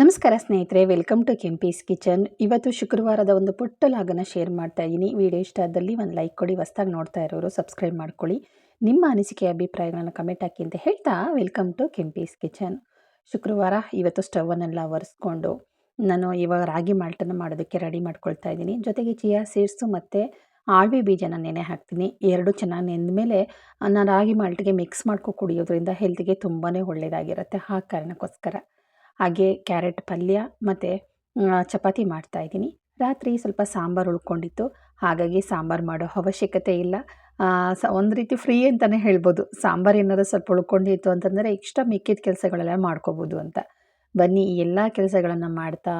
ನಮಸ್ಕಾರ ಸ್ನೇಹಿತರೆ, welcome to Kempee's kitchen. ಇವತ್ತು ಶುಕ್ರವಾರದ ಒಂದು ಪುಟ್ಟ ಲಾಗನ ಶೇರ್ ಮಾಡ್ತಾ ಇದ್ದೀನಿ. ವಿಡಿಯೋ ಇಷ್ಟ ಆದಲ್ಲಿ ಒಂದು ಲೈಕ್ ಕೊಡಿ, ಹೊಸ್ದಾಗಿ ನೋಡ್ತಾ ಇರೋರು ಸಬ್ಸ್ಕ್ರೈಬ್ ಮಾಡ್ಕೊಳ್ಳಿ. ನಿಮ್ಮ ಅನಿಸಿಕೆ, ಅಭಿಪ್ರಾಯಗಳನ್ನು ಕಮೆಂಟ್ ಹಾಕಿ ಅಂತ ಹೇಳ್ತಾ ವೆಲ್ಕಮ್ ಟು ಕೆಂಪೀಸ್ ಕಿಚನ್. ಶುಕ್ರವಾರ ಇವತ್ತು ಸ್ಟವನ್ನೆಲ್ಲ ಒರೆಸ್ಕೊಂಡು ನಾನು ಇವಾಗ ರಾಗಿ ಮಾಲ್ಟನ್ನು ಮಾಡೋದಕ್ಕೆ ರೆಡಿ ಮಾಡ್ಕೊಳ್ತಾ ಇದ್ದೀನಿ. ಜೊತೆಗೆ ಚಿಯಾ ಸೀಡ್ಸು ಮತ್ತು ಆಳ್ವಿ ಬೀಜನ ನೆನೆ ಹಾಕ್ತೀನಿ. ಎರಡು ಚೆನ್ನಾಗಿ ನೆಂದ ಮೇಲೆ ನಾನು ರಾಗಿ ಮಾಲ್ಟಿಗೆ ಮಿಕ್ಸ್ ಮಾಡ್ಕೊ ಕುಡಿಯೋದ್ರಿಂದ ಹೆಲ್ತಿಗೆ ತುಂಬಾ ಒಳ್ಳೆಯದಾಗಿರುತ್ತೆ ಆ ಕಾರಣಕ್ಕೋಸ್ಕರ. ಹಾಗೆ ಕ್ಯಾರೆಟ್ ಪಲ್ಯ ಮತ್ತು ಚಪಾತಿ ಮಾಡ್ತಾಯಿದ್ದೀನಿ ರಾತ್ರಿ ಸ್ವಲ್ಪ ಸಾಂಬಾರು ಉಳ್ಕೊಂಡಿತ್ತು. ಹಾಗಾಗಿ ಸಾಂಬಾರು ಮಾಡೋ ಅವಶ್ಯಕತೆ ಇಲ್ಲ. ಸ, ಒಂದು ರೀತಿ ಫ್ರೀ ಅಂತಲೇ ಹೇಳ್ಬೋದು. ಸಾಂಬಾರು ಏನಾದ್ರು ಸ್ವಲ್ಪ ಉಳ್ಕೊಂಡಿತ್ತು ಅಂತಂದರೆ ಎಕ್ಸ್ಟ್ರಾ ಮಿಕ್ಕಿದ ಕೆಲಸಗಳೆಲ್ಲ ಮಾಡ್ಕೋಬೋದು ಅಂತ. ಬನ್ನಿ, ಈ ಎಲ್ಲ ಕೆಲಸಗಳನ್ನು ಮಾಡ್ತಾ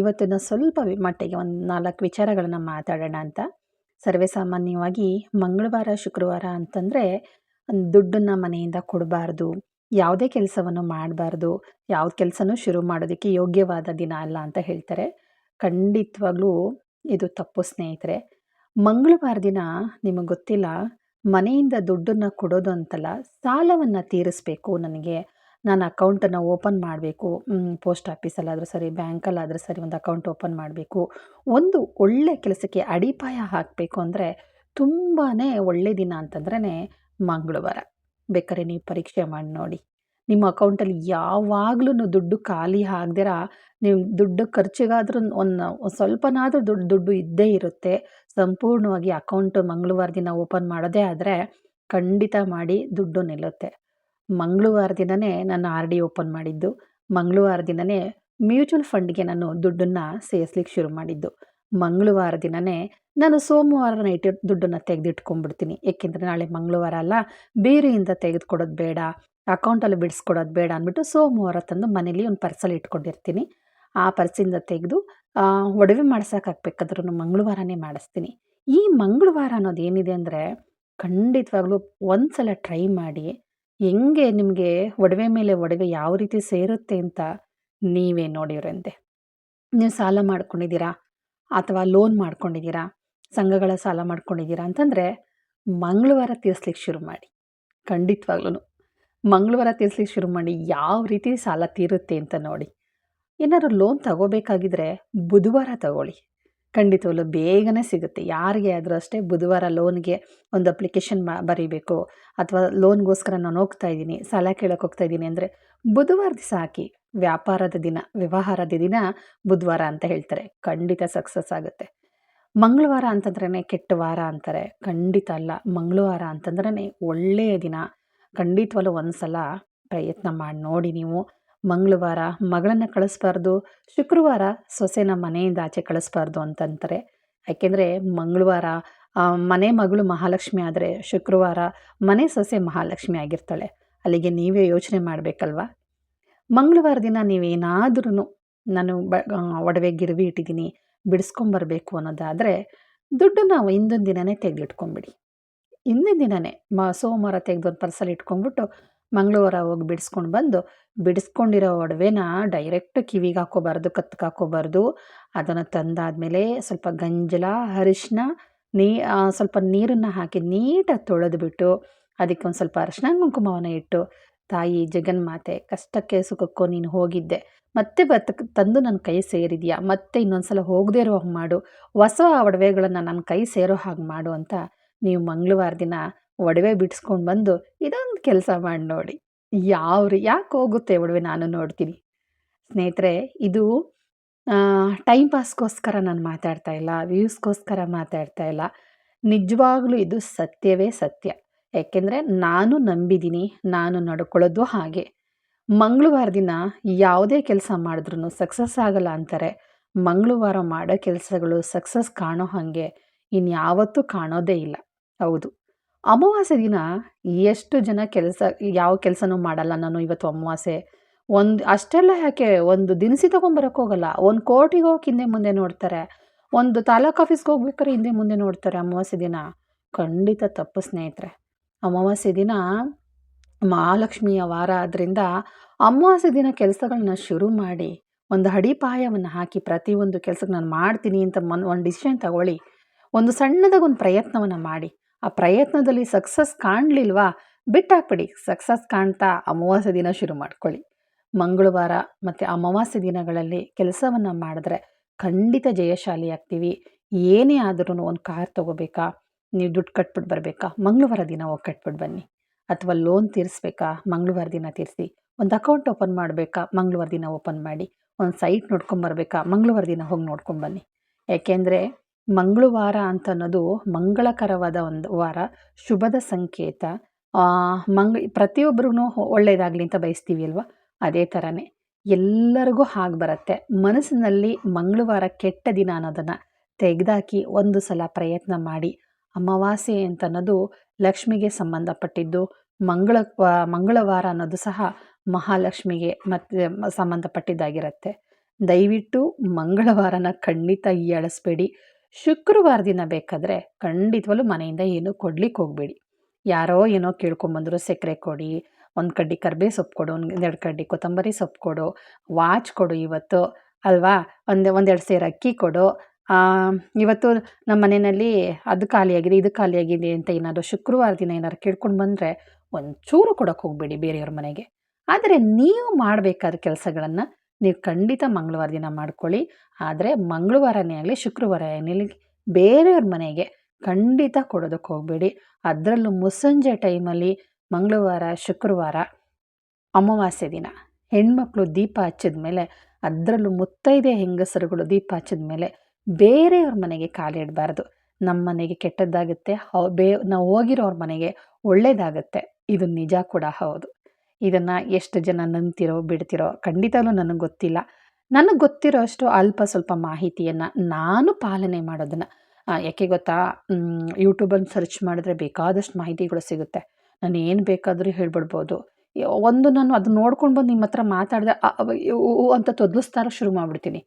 ಇವತ್ತಿನ ಸ್ವಲ್ಪ ಮಟ್ಟಿಗೆ ಒಂದು ನಾಲ್ಕು ವಿಚಾರಗಳನ್ನು ಮಾತಾಡೋಣ ಅಂತ. ಸರ್ವೇ ಸಾಮಾನ್ಯವಾಗಿ ಮಂಗಳವಾರ, ಶುಕ್ರವಾರ ಅಂತಂದರೆ, ದುಡ್ಡನ್ನು ಮನೆಯಿಂದ ಕೊಡಬಾರ್ದು. ಯಾವುದೇ ಕೆಲಸವನ್ನು ಮಾಡಬಾರ್ದು ಯಾವ ಕೆಲಸನೂ ಶುರು ಮಾಡೋದಕ್ಕೆ ಯೋಗ್ಯವಾದ ದಿನ ಅಲ್ಲ ಅಂತ ಹೇಳ್ತಾರೆ. ಖಂಡಿತವಾಗ್ಲೂ ಇದು ತಪ್ಪು ಸ್ನೇಹಿತರೆ. ಮಂಗಳವಾರ ದಿನ ನಿಮಗೆ ಗೊತ್ತಿಲ್ಲ, ಮನೆಯಿಂದ ದುಡ್ಡನ್ನು ಕೊಡೋದು ಅಂತಲ್ಲ, ಸಾಲವನ್ನು ತೀರಿಸ್ಬೇಕು ನನಗೆ. ನಾನು ಅಕೌಂಟನ್ನು ಓಪನ್ ಮಾಡಬೇಕು ಪೋಸ್ಟ್ ಆಫೀಸಲ್ಲಾದರೂ ಸರಿ, ಬ್ಯಾಂಕಲ್ಲಾದರೂ ಸರಿ ಒಂದು ಅಕೌಂಟ್ ಓಪನ್ ಮಾಡಬೇಕು. ಒಂದು ಒಳ್ಳೆ ಕೆಲಸಕ್ಕೆ ಅಡಿಪಾಯ ಹಾಕಬೇಕು ಅಂದರೆ ತುಂಬಾ ಒಳ್ಳೆ ದಿನ ಅಂತಂದ್ರೆ ಮಂಗಳವಾರ. ಬೇಕಾದ್ರೆ ನೀವು ಪರೀಕ್ಷೆ ಮಾಡಿ ನೋಡಿ. ನಿಮ್ಮ ಅಕೌಂಟಲ್ಲಿ ಯಾವಾಗಲೂ ದುಡ್ಡು ಖಾಲಿ ಆಗದಿರ, ನೀವು ದುಡ್ಡು ಖರ್ಚಿಗಾದ್ರೂ ಒಂದು ಸ್ವಲ್ಪನಾದರೂ ದುಡ್ಡು ದುಡ್ಡು ಇದ್ದೇ ಇರುತ್ತೆ. ಸಂಪೂರ್ಣವಾಗಿ ಅಕೌಂಟ್ ಮಂಗಳವಾರ ದಿನ ಓಪನ್ ಮಾಡೋದೇ ಆದರೆ ಖಂಡಿತ ಮಾಡಿ ದುಡ್ಡು ನಿಲ್ಲುತ್ತೆ. ಮಂಗಳವಾರ ದಿನವೇ ನಾನು ಆರ್ ಡಿ ಓಪನ್ ಮಾಡಿದ್ದು. ಮಂಗಳವಾರ ದಿನವೇ ಮ್ಯೂಚುವಲ್ ಫಂಡ್ಗೆ ನಾನು ದುಡ್ಡನ್ನು ಸೇರಿಸ್ಲಿಕ್ಕೆ ಶುರು ಮಾಡಿದ್ದು. ಮಂಗಳವಾರ ದಿನವೇ ನಾನು ಸೋಮವಾರ ನೈಟ್ ದುಡ್ಡನ್ನು ತೆಗೆದಿಟ್ಕೊಂಡ್ಬಿಡ್ತೀನಿ. ಏಕೆಂದರೆ ನಾಳೆ ಮಂಗಳವಾರ ಅಲ್ಲ, ಬೇರೆಯಿಂದ ತೆಗೆದುಕೊಡೋದು ಬೇಡ ಅಕೌಂಟಲ್ಲಿ ಬಿಡಿಸ್ಕೊಡೋದು ಬೇಡ ಅಂದ್ಬಿಟ್ಟು ಸೋಮವಾರ ತಂದು ಮನೇಲಿ ಒಂದು ಪರ್ಸಲ್ಲಿ ಇಟ್ಕೊಂಡಿರ್ತೀನಿ. ಆ ಪರ್ಸಿಂದ ತೆಗೆದು ಒಡವೆ ಮಾಡ್ಸೋಕ್ಕಾಗಬೇಕಾದ್ರೂ ಮಂಗಳವಾರನೇ ಮಾಡಿಸ್ತೀನಿ. ಈ ಮಂಗಳವಾರ ಅನ್ನೋದು ಏನಿದೆ ಅಂದರೆ, ಖಂಡಿತವಾಗ್ಲೂ ಒಂದು ಸಲ ಟ್ರೈ ಮಾಡಿ, ಹೆಂಗೆ ನಿಮಗೆ ಒಡವೆ ಮೇಲೆ ಒಡವೆ ಯಾವ ರೀತಿ ಸೇರುತ್ತೆ ಅಂತ ನೀವೇ ನೋಡಿರಂತೆ ನೀವು ಸಾಲ ಮಾಡ್ಕೊಂಡಿದ್ದೀರಾ? ಅಥವಾ ಲೋನ್ ಮಾಡ್ಕೊಂಡಿದ್ದೀರಾ? ಸಂಘಗಳ ಸಾಲ ಮಾಡ್ಕೊಂಡಿದ್ದೀರಾ ಅಂತಂದರೆ ಮಂಗಳವಾರ ತೀರಿಸ್ಲಿಕ್ಕೆ ಶುರು ಮಾಡಿ. ಖಂಡಿತವಾಗ್ಲೂ ಮಂಗಳವಾರ ತೀರಿಸ್ಲಿಕ್ಕೆ ಶುರು ಮಾಡಿ ಯಾವ ರೀತಿ ಸಾಲ ತೀರುತ್ತೆ ಅಂತ ನೋಡಿ. ಏನಾದರೂ ಲೋನ್ ತಗೋಬೇಕಾಗಿದ್ರೆ ಬುಧವಾರ ತಗೊಳ್ಳಿ. ಖಂಡಿತವಾಗ್ಲೂ ಬೇಗನೆ ಸಿಗುತ್ತೆ. ಯಾರಿಗೆ ಆದರೂ ಅಷ್ಟೇ ಬುಧವಾರ ಲೋನ್ಗೆ ಒಂದು ಅಪ್ಲಿಕೇಶನ್ ಮಾ ಬರೀಬೇಕು ಅಥವಾ ಲೋನ್ಗೋಸ್ಕರ ನಾನು ಹೋಗ್ತಾ ಇದ್ದೀನಿ, ಸಾಲ ಕೇಳೋಕೆ ಹೋಗ್ತಾ ಇದ್ದೀನಿ ಅಂದರೆ ಬುಧವಾರ ದಿವಸ ಹಾಕಿ ವ್ಯಾಪಾರದ ದಿನ, ವ್ಯವಹಾರದ ದಿನ ಬುಧವಾರ ಅಂತ ಹೇಳ್ತಾರೆ. ಖಂಡಿತ ಸಕ್ಸಸ್ ಆಗುತ್ತೆ. ಮಂಗಳವಾರ ಅಂತಂದ್ರೇ ಕೆಟ್ಟ ವಾರ ಅಂತಾರೆ. ಖಂಡಿತ ಅಲ್ಲ. ಮಂಗಳವಾರ ಅಂತಂದ್ರೇ ಒಳ್ಳೆಯ ದಿನ. ಖಂಡಿತವಲ್ಲೂ ಒಂದ್ಸಲ ಪ್ರಯತ್ನ ಮಾಡಿ ನೋಡಿ ನೀವು. ಮಂಗಳವಾರ ಮಗಳನ್ನು ಕಳಿಸ್ಬಾರ್ದು, ಶುಕ್ರವಾರ ಸೊಸೆನ ಮನೆಯಿಂದ ಆಚೆ ಕಳಿಸ್ಬಾರ್ದು ಅಂತಂತಾರೆ. ಯಾಕೆಂದರೆ ಮಂಗಳವಾರ ಮನೆ ಮಗಳು ಮಹಾಲಕ್ಷ್ಮಿ ಆದರೆ ಶುಕ್ರವಾರ ಮನೆ ಸೊಸೆ ಮಹಾಲಕ್ಷ್ಮಿ ಆಗಿರ್ತಾಳೆ. ಅಲ್ಲಿಗೆ ನೀವೇ ಯೋಚನೆ ಮಾಡಬೇಕಲ್ವಾ? ಮಂಗಳವಾರ ದಿನ ನೀವೇನಾದ್ರೂ ನಾನು ಬ ಒಡವೆ ಗಿರ್ವಿ ಇಟ್ಟಿದ್ದೀನಿ. ಬಿಡಿಸ್ಕೊಂಬರ್ಬೇಕು ಅನ್ನೋದಾದರೆ ದುಡ್ಡು ನಾವು ಹಿಂದಿನ ದಿನವೇ ತೆಗೆದಿಟ್ಕೊಂಬಿಡಿ. ಹಿಂದಿನ ದಿನವೇ ಮ ಸೋಮವಾರ ತೆಗೆದು ಒಂದು ಪರ್ಸಲ್ ಇಟ್ಕೊಂಡ್ಬಿಟ್ಟು ಮಂಗಳವಾರ ಹೋಗಿ ಬಿಡಿಸ್ಕೊಂಡು ಬಂದು ಬಿಡಿಸ್ಕೊಂಡಿರೋ ಒಡವೆನ ಡೈರೆಕ್ಟ್ ಕಿವಿಗೆ ಹಾಕೋಬಾರ್ದು ಕತ್ತಿಗೆ ಹಾಕೋಬಾರ್ದು. ಅದನ್ನು ತಂದಾದಮೇಲೆ ಸ್ವಲ್ಪ ಗಂಜಲ ಅರಿಶಿನ ನೀ ಸ್ವಲ್ಪ ನೀರನ್ನು ಹಾಕಿ ನೀಟಾಗಿ ತೊಳೆದ್ಬಿಟ್ಟು ಅದಕ್ಕೆ ಒಂದು ಸ್ವಲ್ಪ ಅರಿಶಿನ ಕುಂಕುಮವನ್ನು ಇಟ್ಟು ತಾಯಿ ಜಗನ್ಮಾತೆ, ಕಷ್ಟಕ್ಕೆ ಸುಖಕ್ಕೋ ನೀನು ಹೋಗಿದ್ದೆ. ಮತ್ತೆ ಬತ್, ತಂದು ನನ್ನ ಕೈ ಸೇರಿದೆಯಾ? ಮತ್ತೆ ಇನ್ನೊಂದ್ಸಲ ಹೋಗದೇ ಇರೋ ಹಾಗೆ ಮಾಡು. ಹೊಸ ಒಡವೆಗಳನ್ನು ನನ್ನ ಕೈ ಸೇರೋ ಹಾಗೆ ಮಾಡು ಅಂತ ನೀವು ಮಂಗಳವಾರ ದಿನ ಒಡವೆ ಬಿಡಿಸ್ಕೊಂಡು ಬಂದು ಇದೊಂದು ಕೆಲಸ ಮಾಡಿ ನೋಡಿ. ಯಾವ ರೀ ಯಾಕೆ ಹೋಗುತ್ತೆ ಒಡವೆ ನಾನು ನೋಡ್ತೀನಿ. ಸ್ನೇಹಿತರೆ, ಇದು ಟೈಮ್ ಪಾಸ್ಗೋಸ್ಕರ ನಾನು ಮಾತಾಡ್ತಾ ಇಲ್ಲ ವ್ಯೂಸ್ಗೋಸ್ಕರ ಮಾತಾಡ್ತಾ ಇಲ್ಲ. ನಿಜವಾಗ್ಲೂ ಇದು ಸತ್ಯವೇ ಸತ್ಯ. ಯಾಕೆಂದರೆ ನಾನು ನಂಬಿದ್ದೀನಿ, ನಾನು ನಡ್ಕೊಳ್ಳೋದು ಹಾಗೆ. ಮಂಗಳವಾರ ದಿನ ಯಾವುದೇ ಕೆಲಸ ಮಾಡಿದ್ರೂ ಸಕ್ಸಸ್ ಆಗಲ್ಲ ಅಂತಾರೆ. ಮಂಗಳವಾರ ಮಾಡೋ ಕೆಲಸಗಳು ಸಕ್ಸಸ್ ಕಾಣೋ ಹಾಗೆ ಇನ್ಯಾವತ್ತೂ ಕಾಣೋದೇ ಇಲ್ಲ. ಹೌದು. ಅಮಾವಾಸ್ಯೆ ದಿನ ಎಷ್ಟು ಜನ ಕೆಲಸ, ಯಾವ ಕೆಲಸನೂ ಮಾಡಲ್ಲ ನಾನು ಇವತ್ತು ಅಮಾವಾಸ್ಯೆ. ಒಂದು, ಅಷ್ಟೆಲ್ಲ ಯಾಕೆ ಒಂದು ದಿನಸಿ ಹೋಗಲ್ಲ. ಒಂದು ಕೋರ್ಟಿಗೆ ಹೋಗಿ ಹಿಂದೆ ಮುಂದೆ ನೋಡ್ತಾರೆ. ಒಂದು ತಾಲೂಕು ಆಫೀಸ್ಗೆ ಹೋಗ್ಬೇಕಾದ್ರೆ ಹಿಂದೆ ಮುಂದೆ ನೋಡ್ತಾರೆ ಅಮಾವಾಸ್ಯೆ ದಿನ. ಖಂಡಿತ ತಪ್ಪು ಸ್ನೇಹಿತರೆ. ಅಮಾವಾಸ್ಯೆ ದಿನ ಮಹಾಲಕ್ಷ್ಮಿಯ ವಾರ ಆದ್ದರಿಂದ ಅಮಾವಾಸ್ಯೆ ದಿನ ಕೆಲಸಗಳನ್ನ ಶುರು ಮಾಡಿ ಒಂದು ಅಡಿಪಾಯವನ್ನು ಹಾಕಿ ಪ್ರತಿಯೊಂದು ಕೆಲಸಕ್ಕೆ ನಾನು ಮಾಡ್ತೀನಿ ಅಂತ ಮನ್, ಒಂದು ಡಿಸಿಷನ್ ತಗೊಳ್ಳಿ. ಒಂದು ಸಣ್ಣದಾಗಿ ಒಂದು ಪ್ರಯತ್ನವನ್ನು ಮಾಡಿ. ಆ ಪ್ರಯತ್ನದಲ್ಲಿ ಸಕ್ಸಸ್ ಕಾಣಲಿಲ್ವಾ? ಬಿಟ್ಟಾಕ್ಬಿಡಿ. ಸಕ್ಸಸ್ ಕಾಣ್ತಾ ಅಮಾವಾಸ್ಯೆ ದಿನ ಶುರು ಮಾಡ್ಕೊಳ್ಳಿ. ಮಂಗಳವಾರ ಮತ್ತು ಅಮಾವಾಸ್ಯೆ ದಿನಗಳಲ್ಲಿ ಕೆಲಸವನ್ನು ಮಾಡಿದ್ರೆ ಖಂಡಿತ ಜಯಶಾಲಿ ಆಗ್ತೀವಿ ಏನೇ ಆದರೂ ಒಂದು ಕಾರ್ ತೊಗೋಬೇಕಾ? ನೀವು ದುಡ್ಡು ಕಟ್ಬಿಟ್ಟು ಬರಬೇಕಾ? ಮಂಗಳವಾರ ದಿನ ಹೋಗಿ ಕಟ್ಬಿಟ್ಟು ಬನ್ನಿ. ಅಥವಾ ಲೋನ್ ತೀರಿಸ್ಬೇಕಾ? ಮಂಗಳವಾರ ದಿನ ತೀರಿಸಿ. ಒಂದು ಅಕೌಂಟ್ ಓಪನ್ ಮಾಡಬೇಕಾ? ಮಂಗಳವಾರ ದಿನ ಓಪನ್ ಮಾಡಿ. ಒಂದು ಸೈಟ್ ನೋಡ್ಕೊಂಬರ್ಬೇಕಾ ಮಂಗಳವಾರ ದಿನ ಹೋಗಿ ನೋಡ್ಕೊಂಬನ್ನಿ ಯಾಕೆಂದರೆ ಮಂಗಳವಾರ ಅಂತ ಅನ್ನೋದು ಮಂಗಳಕರವಾದ ಒಂದು ವಾರ, ಶುಭದ ಸಂಕೇತ. ಮಂಗ್ ಪ್ರತಿಯೊಬ್ಬರಿಗೂ ಒಳ್ಳೆಯದಾಗಲಿ ಅಂತ ಬಯಸ್ತೀವಿ ಅಲ್ವಾ? ಅದೇ ಥರನೇ ಎಲ್ಲರಿಗೂ ಹಾಗೆ ಬರುತ್ತೆ. ಮನಸ್ಸಿನಲ್ಲಿ ಮಂಗಳವಾರ ಕೆಟ್ಟ ದಿನ ಅನ್ನೋದನ್ನು ತೆಗೆದಾಕಿ ಒಂದು ಸಲ ಪ್ರಯತ್ನ ಮಾಡಿ. ಅಮಾವಾಸ್ಯೆ ಅಂತ ಅನ್ನೋದು ಲಕ್ಷ್ಮಿಗೆ ಸಂಬಂಧಪಟ್ಟಿದ್ದು. ಮಂಗಳ ಮಂಗಳವಾರ ಅನ್ನೋದು ಸಹ ಮಹಾಲಕ್ಷ್ಮಿಗೆ ಮತ್ತೆ ಸಂಬಂಧಪಟ್ಟಿದ್ದಾಗಿರುತ್ತೆ. ದಯವಿಟ್ಟು ಮಂಗಳವಾರನ ಖಂಡಿತ ಹೀಯಾಳಿಸ್ಬೇಡಿ ಶುಕ್ರವಾರ ದಿನ ಬೇಕಾದರೆ ಖಂಡಿತವಲ್ಲೂ ಮನೆಯಿಂದ ಏನೂ ಕೊಡ್ಲಿಕ್ಕೆ ಹೋಗಬೇಡಿ. ಯಾರೋ ಏನೋ ಕೇಳ್ಕೊಂಬಂದರು ಸಕ್ಕರೆ ಕೊಡಿ, ಒಂದು ಕಡ್ಡಿ ಕರ್ಬೇ ಸೊಪ್ಪು ಕೊಡು ಒಂದೆರಡು ಕಡ್ಡಿ ಕೊತ್ತಂಬರಿ ಸೊಪ್ಪು ಕೊಡು, ವಾಚ್ ಕೊಡು ಇವತ್ತು, ಅಲ್ವಾ? ಒಂದು ಒಂದೆರಡು ಸೇರು ಅಕ್ಕಿ ಕೊಡು ಇವತ್ತು ನಮ್ಮ ಮನೆಯಲ್ಲಿ ಅದು ಖಾಲಿಯಾಗಿದೆ, ಇದು ಖಾಲಿಯಾಗಿದೆ ಅಂತ ಏನಾದರೂ ಶುಕ್ರವಾರ ದಿನ ಏನಾದ್ರು ಕೇಳ್ಕೊಂಡು ಬಂದರೆ ಒಂಚೂರು ಕೊಡೋಕ್ಕೆ ಹೋಗಬೇಡಿ ಬೇರೆಯವ್ರ ಮನೆಗೆ. ಆದರೆ ನೀವು ಮಾಡಬೇಕಾದ ಕೆಲಸಗಳನ್ನು ನೀವು ಖಂಡಿತ ಮಂಗಳವಾರ ದಿನ ಮಾಡ್ಕೊಳ್ಳಿ. ಆದರೆ ಮಂಗಳವಾರನೇ ಆಗಲಿ, ಶುಕ್ರವಾರ ಏನಿಲ್ಲ ಬೇರೆಯವ್ರ ಮನೆಗೆ ಖಂಡಿತ ಕೊಡೋದಕ್ಕೆ ಹೋಗಬೇಡಿ. ಅದರಲ್ಲೂ ಮುಸ್ಸಂಜೆ ಟೈಮಲ್ಲಿ ಮಂಗಳವಾರ, ಶುಕ್ರವಾರ ಅಮಾವಾಸ್ಯೆ ದಿನ. ಹೆಣ್ಮಕ್ಳು ದೀಪ ಹಚ್ಚಿದ ಮೇಲೆ ಅದರಲ್ಲೂ ಮುತ್ತೈದೆ ಹೆಂಗಸರುಗಳು ದೀಪ ಹಚ್ಚಿದ ಮೇಲೆ ಬೇರೆಯವ್ರ ಮನೆಗೆ ಕಾಲಿಡಬಾರ್ದು ನಮ್ಮ ಮನೆಗೆ ಕೆಟ್ಟದ್ದಾಗುತ್ತೆ, ಹೌ, ಬೇ, ನಾವು ಹೋಗಿರೋರ ಮನೆಗೆ ಒಳ್ಳೇದಾಗುತ್ತೆ. ಇದು ನಿಜ ಕೂಡ ಹೌದು. ಇದನ್ನು ಎಷ್ಟು ಜನ ನಂಬ್ತಿರೋ, ಬಿಡ್ತಿರೋ ಖಂಡಿತಲೂ ನನಗೆ ಗೊತ್ತಿಲ್ಲ. ನನಗೆ ಗೊತ್ತಿರೋ ಅಷ್ಟು ಅಲ್ಪ ಸ್ವಲ್ಪ ಮಾಹಿತಿಯನ್ನು ನಾನು ಪಾಲನೆ ಮಾಡೋದನ್ನು. ಯಾಕೆ ಗೊತ್ತಾ? ಯೂಟ್ಯೂಬಲ್ಲಿ ಸರ್ಚ್ ಮಾಡಿದ್ರೆ ಬೇಕಾದಷ್ಟು ಮಾಹಿತಿಗಳು ಸಿಗುತ್ತೆ. ನಾನು ಏನು ಬೇಕಾದರೂ ಹೇಳ್ಬಿಡ್ಬೋದು. ಒಂದು ನಾನು ಅದು ನೋಡ್ಕೊಂಡು ಬಂದು ನಿಮ್ಮ ಹತ್ರ ಮಾತಾಡಿದೆ ಅಂತ ತೊದಲಿಸ್ತಾರ ಶುರು ಮಾಡಿಬಿಡ್ತೀನಿ.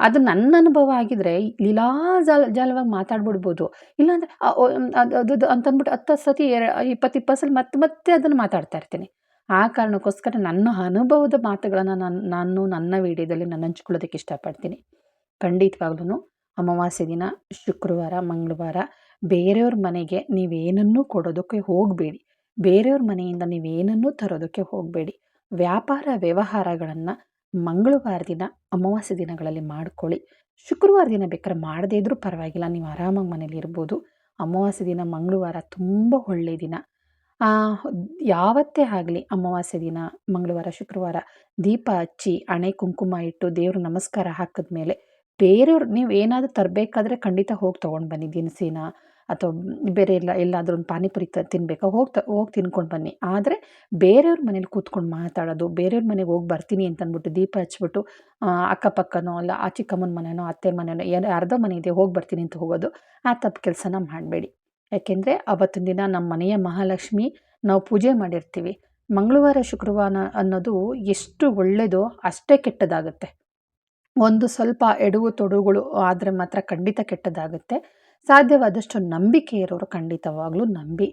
ಅದು ನನ್ನ ಅನುಭವ ಆಗಿದ್ರೆ ಲೀಲಾ ಜಾಲ, ಜಾಲವಾಗಿ ಮಾತಾಡ್ಬಿಡ್ಬೋದು. ಇಲ್ಲಾಂದರೆ ಅದು ಅದು ಅಂತಂದ್ಬಿಟ್ಟು ಹತ್ತು ಸತಿ, ಎರ, ಇಪ್ಪತ್ತು ಇಪ್ಪತ್ತು ಸಲ ಮತ್ತೆ ಮತ್ತೆ ಅದನ್ನು ಮಾತಾಡ್ತಾ ಇರ್ತೀನಿ. ಆ ಕಾರಣಕ್ಕೋಸ್ಕರ ನನ್ನ ಅನುಭವದ ಮಾತುಗಳನ್ನು ನಾನು ನಾನು ನನ್ನ ವಿಡಿಯೋದಲ್ಲಿ ನಾನು ಹಂಚ್ಕೊಳ್ಳೋದಕ್ಕೆ ಇಷ್ಟಪಡ್ತೀನಿ. ಖಂಡಿತವಾಗ್ಲೂ ಅಮಾವಾಸ್ಯೆ ದಿನ, ಶುಕ್ರವಾರ, ಮಂಗಳವಾರ, ಬೇರೆಯವ್ರ ಮನೆಗೆ ನೀವೇನನ್ನೂ ಕೊಡೋದಕ್ಕೆ ಹೋಗಬೇಡಿ. ಬೇರೆಯವ್ರ ಮನೆಯಿಂದ ನೀವೇನನ್ನೂ ತರೋದಕ್ಕೆ ಹೋಗಬೇಡಿ. ವ್ಯಾಪಾರ ವ್ಯವಹಾರಗಳನ್ನು ಮಂಗಳವಾರ ದಿನ ಅಮಾವಾಸ್ಯ ದಿನಗಳಲ್ಲಿ ಮಾಡ್ಕೊಳ್ಳಿ. ಶುಕ್ರವಾರ ದಿನ ಬೇಕಾದ್ರೆ ಮಾಡದೇ ಇದ್ರೂ ಪರವಾಗಿಲ್ಲ, ನೀವು ಆರಾಮಾಗಿ ಮನೇಲಿ ಇರ್ಬೋದು. ಅಮಾವಾಸ್ಯ ದಿನ, ಮಂಗಳವಾರ ತುಂಬ ಒಳ್ಳೆಯ ದಿನ. ಯಾವತ್ತೇ ಆಗಲಿ ಅಮಾವಾಸ್ಯ ದಿನ, ಮಂಗಳವಾರ, ಶುಕ್ರವಾರ ದೀಪ ಹಚ್ಚಿ, ಹಣೆ, ಕುಂಕುಮ ಇಟ್ಟು ದೇವ್ರ ನಮಸ್ಕಾರ ಹಾಕಿದ ಮೇಲೆ ಬೇರೆಯವ್ರು, ನೀವು ಏನಾದರೂ ತರಬೇಕಾದ್ರೆ ಖಂಡಿತ ಹೋಗಿ ತೊಗೊಂಡು ಬನ್ನಿ ದಿನಸಿನ. ಅಥವಾ ಬೇರೆ ಎಲ್ಲ ಎಲ್ಲಾದರೂ ಒಂದು ಪಾನಿಪುರಿ ತ ತಿನ್ನಬೇಕಾ ಹೋಗಿ ತ ಹೋಗಿ ತಿನ್ಕೊಂಡು ಬನ್ನಿ. ಆದರೆ ಬೇರೆಯವ್ರ ಮನೇಲಿ ಕೂತ್ಕೊಂಡು ಮಾತಾಡೋದು, ಬೇರೆಯವ್ರ ಮನೆಗೆ ಹೋಗಿ ಬರ್ತೀನಿ ಅಂತ ಅಂದ್ಬಿಟ್ಟು ದೀಪ ಹಚ್ಬಿಟ್ಟು ಅಕ್ಕಪಕ್ಕನೋ ಅಲ್ಲ ಆ ಚಿಕ್ಕಮ್ಮನ ಮನೆಯೋ ಅತ್ತೆ ಮನೆನೋ ಏನು ಅರ್ಧ ಮನೆ ಇದೆ, ಹೋಗಿ ಬರ್ತೀನಿ ಅಂತ ಹೋಗೋದು, ಆ ತಪ್ಪು ಕೆಲಸನ ಮಾಡಬೇಡಿ. ಯಾಕೆಂದರೆ ಅವತ್ತಿನ ದಿನ ನಮ್ಮ ಮನೆಯ ಮಹಾಲಕ್ಷ್ಮಿ ನಾವು ಪೂಜೆ ಮಾಡಿರ್ತೀವಿ. ಮಂಗಳವಾರ, ಶುಕ್ರವಾರ ಅನ್ನೋದು ಎಷ್ಟು ಒಳ್ಳೆಯದೋ ಅಷ್ಟೇ ಕೆಟ್ಟದಾಗುತ್ತೆ. ಒಂದು ಸ್ವಲ್ಪ ಎಡವು ತೊಡುಗಳು ಆದರೆ ಮಾತ್ರ ಖಂಡಿತ ಕೆಟ್ಟದಾಗುತ್ತೆ. ಸಾಧ್ಯವಾದಷ್ಟು ನಂಬಿಕೆ ಇರೋರು ಖಂಡಿತವಾಗ್ಲೂ ನಂಬಿ.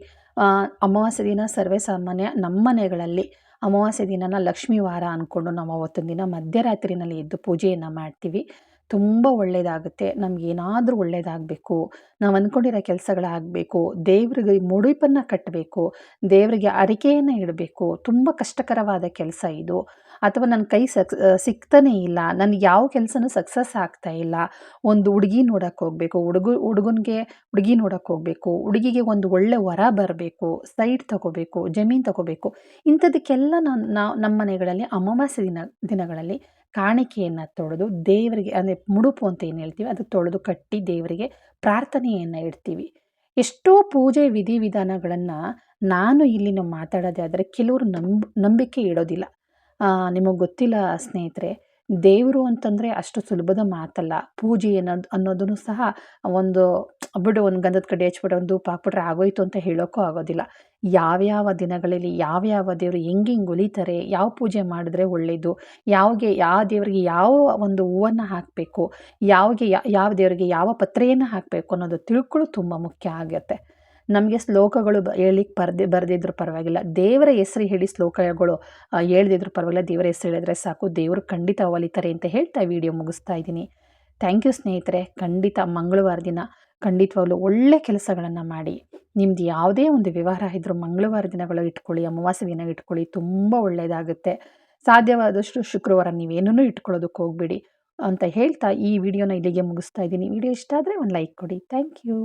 ಅಮಾವಾಸ್ಯೆ ದಿನ ಸರ್ವೇ ಸಾಮಾನ್ಯ ನಮ್ಮ ಮನೆಗಳಲ್ಲಿ ಅಮಾವಾಸ್ಯೆ ದಿನನ ಲಕ್ಷ್ಮೀ ವಾರ ಅಂದ್ಕೊಂಡು ನಾವು ಅವತ್ತಿನ ದಿನ ಮಧ್ಯರಾತ್ರಿನಲ್ಲಿ ಎದ್ದು ಪೂಜೆಯನ್ನು ಮಾಡ್ತೀವಿ. ತುಂಬ ಒಳ್ಳೆಯದಾಗುತ್ತೆ ನಮಗೇನಾದರೂ ಒಳ್ಳೆಯದಾಗಬೇಕು ನಾವು ಅಂದ್ಕೊಂಡಿರೋ ಕೆಲಸಗಳಾಗಬೇಕು. ದೇವ್ರಿಗೆ ಮುಡಿಪನ್ನು ಕಟ್ಟಬೇಕು ದೇವರಿಗೆ ಅರಿಕೆಯನ್ನು ಇಡಬೇಕು. ತುಂಬ ಕಷ್ಟಕರವಾದ ಕೆಲಸ ಇದು. ಅಥವಾ ನನ್ನ ಕೈ ಸಕ್ ಸಿಗ್ತಾನೇ ಇಲ್ಲ. ನನಗೆ ಯಾವ ಕೆಲಸನೂ ಸಕ್ಸಸ್ ಆಗ್ತಾ ಇಲ್ಲ. ಒಂದು ಹುಡುಗಿ ನೋಡೋಕ್ಕೆ ಹೋಗಬೇಕು. ಹುಡುಗ, ಹುಡುಗನಿಗೆ ಹುಡುಗಿ ನೋಡೋಕ್ಕೆ ಹೋಗಬೇಕು. ಹುಡುಗಿಗೆ ಒಂದು ಒಳ್ಳೆ ವರ ಬರಬೇಕು. ಸೈಡ್ ತಗೋಬೇಕು. ಜಮೀನು ತಗೋಬೇಕು. ಇಂಥದಕ್ಕೆಲ್ಲ ನಾನು ನಾವು ನಮ್ಮ ಮನೆಗಳಲ್ಲಿ ಅಮಾವಾಸ್ಯೆ ದಿನ, ದಿನಗಳಲ್ಲಿ ಕಾಣಿಕೆಯನ್ನು ತೊಳೆದು ದೇವರಿಗೆ, ಅಂದರೆ ಮುಡುಪು ಅಂತ ಏನು ಹೇಳ್ತೀವಿ, ಅದು ತೊಳೆದು ಕಟ್ಟಿ ದೇವರಿಗೆ ಪ್ರಾರ್ಥನೆಯನ್ನು ಇಡ್ತೀವಿ. ಎಷ್ಟೋ ಪೂಜೆ ವಿಧಿವಿಧಾನಗಳನ್ನು ನಾನು ಇಲ್ಲಿ ನಾವು ಮಾತಾಡೋದೇ ಆದರೆ ಕೆಲವರು ನಂಬ್, ನಂಬಿಕೆ ಇಡೋದಿಲ್ಲ. ನಿಮಗೆ ಗೊತ್ತಿಲ್ಲ ಸ್ನೇಹಿತರೆ ದೇವರು ಅಂತಂದರೆ ಅಷ್ಟು ಸುಲಭದ ಮಾತಲ್ಲ. ಪೂಜೆ ಅನ್ನೋದು ಅನ್ನೋದನ್ನು ಸಹ ಒಂದು ಬಿಡು ಒಂದು ಗಂಧದ ಕಡೆ ಹಚ್ಬಿಟ್ಟು ಒಂದು ಧೂಪ ಹಾಕ್ಬಿಟ್ರೆ ಆಗೋಯ್ತು ಅಂತ ಹೇಳೋಕ್ಕೂ ಆಗೋದಿಲ್ಲ. ಯಾವ್ಯಾವ ದಿನಗಳಲ್ಲಿ ಯಾವ್ಯಾವ ದೇವರು ಹೆಂಗೆ ಹೆಂಗೆ ಯಾವ ಪೂಜೆ ಮಾಡಿದ್ರೆ ಒಳ್ಳೆಯದು ಯಾವಗೆ, ಯಾವ ದೇವರಿಗೆ ಯಾವ ಒಂದು ಹೂವನ್ನು ಹಾಕಬೇಕು, ಯಾವ್ಗೆ, ಯಾವ ದೇವರಿಗೆ ಯಾವ ಪತ್ರೆಯನ್ನು ಹಾಕಬೇಕು ಅನ್ನೋದು ತಿಳ್ಕೊಳ್ಳೋದು ತುಂಬ ಮುಖ್ಯ ಆಗುತ್ತೆ. ನಮಗೆ ಶ್ಲೋಕಗಳು ಬ ಹೇಳಿಕ್ಕೆ ಬರ್ದೆ, ಬರೆದಿದ್ರು ಪರವಾಗಿಲ್ಲ. ದೇವರ ಹೆಸರು ಹೇಳಿ ಶ್ಲೋಕಗಳು ಹೇಳ್ದಿದ್ರು ಪರವಾಗಿಲ್ಲ. ದೇವರ ಹೆಸರು ಹೇಳಿದ್ರೆ ಸಾಕು. ದೇವರು ಖಂಡಿತ ಒಲಿತಾರೆ ಅಂತ ಹೇಳ್ತಾ ವಿಡಿಯೋ ಮುಗಿಸ್ತಾ ಇದ್ದೀನಿ. ಥ್ಯಾಂಕ್ ಯು ಸ್ನೇಹಿತರೆ. ಖಂಡಿತ ಮಂಗಳವಾರ ದಿನ ಖಂಡಿತವಾಗ್ಲೂ ಒಳ್ಳೆ ಕೆಲಸಗಳನ್ನು ಮಾಡಿ. ನಿಮ್ದು ಯಾವುದೇ ಒಂದು ವ್ಯವಹಾರ ಇದ್ದರೂ ಮಂಗಳವಾರ ದಿನಗಳು ಇಟ್ಕೊಳ್ಳಿ, ಅಮಾವಾಸ್ಯೆ ದಿನ ಇಟ್ಕೊಳ್ಳಿ. ತುಂಬ ಒಳ್ಳೆಯದಾಗುತ್ತೆ. ಸಾಧ್ಯವಾದಷ್ಟು ಶುಕ್ರವಾರ ನೀವೇನೂ ಇಟ್ಕೊಳ್ಳೋದಕ್ಕೆ ಹೋಗ್ಬೇಡಿ ಅಂತ ಹೇಳ್ತಾ ಈ ವಿಡಿಯೋನ ಇಲ್ಲಿಗೆ ಮುಗಿಸ್ತಾ ಇದ್ದೀನಿ. ವಿಡಿಯೋ ಇಷ್ಟ ಆದರೆ ಒಂದು ಲೈಕ್ ಕೊಡಿ. Thank you